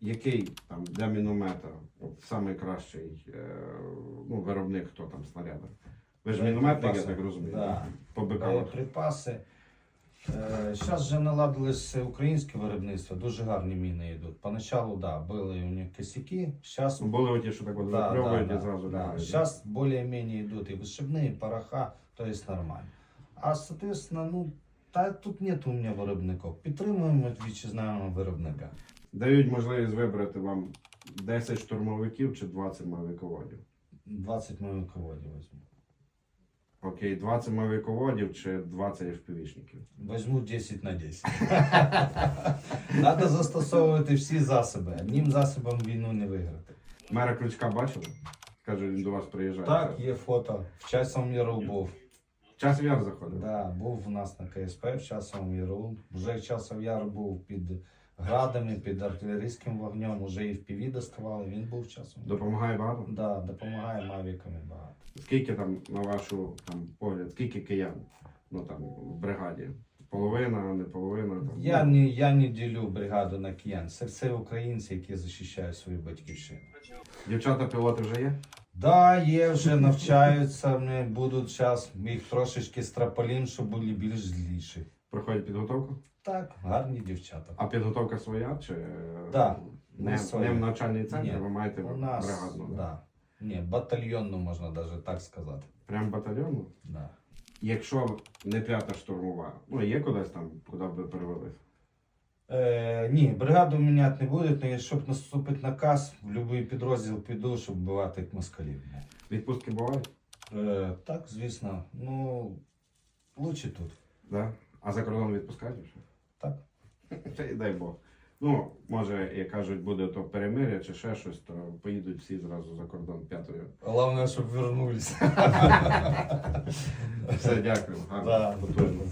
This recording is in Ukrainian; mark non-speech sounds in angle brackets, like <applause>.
який там для міномета от, найкращий е, ну, виробник, хто там снаряди? Ви ж мінометник, я так розумію. Да. По бикам. Боєприпаси. Зараз вже наладилось українське виробництво, дуже гарні міни йдуть. Поначалу, да, були у них косяки, зараз Ну, Були оті, що так от да, да, і зразу да. Сейчас более-менее идут и вышибные, и пороха, то есть нормально. А, соответственно, ну, та тут нет у меня виробників. Підтримуємо вітчизняного виробника. Дають можливість вибрати вам 10 штурмовиків чи 20 мавіководів. 20 мавіководів візьму. Окей, 20 мавіководів чи 20 FPV-шників. Візьму 10 на 10. Треба <laughs> застосовувати всі засоби. Одним засобом війну не виграти. Мера Крючка бачили? Каже, він до вас приїжджає. Так, є фото. В часовому яру був. Час яр заходив. Да, був у нас на КСП в часовому яру. Вже часов яр був під градами, під артилерійським вогнем, уже і в піві доставали. Він був яру. Допомагає багато? Да, допомагає мавіками багато. Скільки там, на вашу там, погляд, скільки киян ну, там, в бригаді? Половина, не половина? Там. Я не, я не ділю бригаду на киян. Це все українці, які захищають свою батьківщину. Дівчата-пілоти вже є? Да, є вже навчаються, будуть зараз, ми їх трошечки страполім, щоб були більш зліші. Проходять підготовку? Так, гарні дівчата. А підготовка своя чи Да, не, своя. не в навчальний центр, Ні, ви маєте У нас, бригадну? да. Ні, батальйонну можна навіть так сказати. Прям батальйонну? Да. Якщо не п'ята штурмова, ну є кудись там, куди б ви перевелись? Е, ні, бригаду міняти не будуть, але щоб наступить наказ, в будь-який підрозділ піду, щоб вбивати як москалів. Відпустки бувають? Е, так, звісно. Ну, лучше тут. Да? А за кордон відпускають вже? Так. <laughs> Та й дай Бог. Ну, може, як кажуть, буде то перемиря чи ще щось, то поїдуть всі зразу за кордон п'ятою. Головне, щоб вернулись. <laughs> Все, дякую. Гарно, Да. потужно.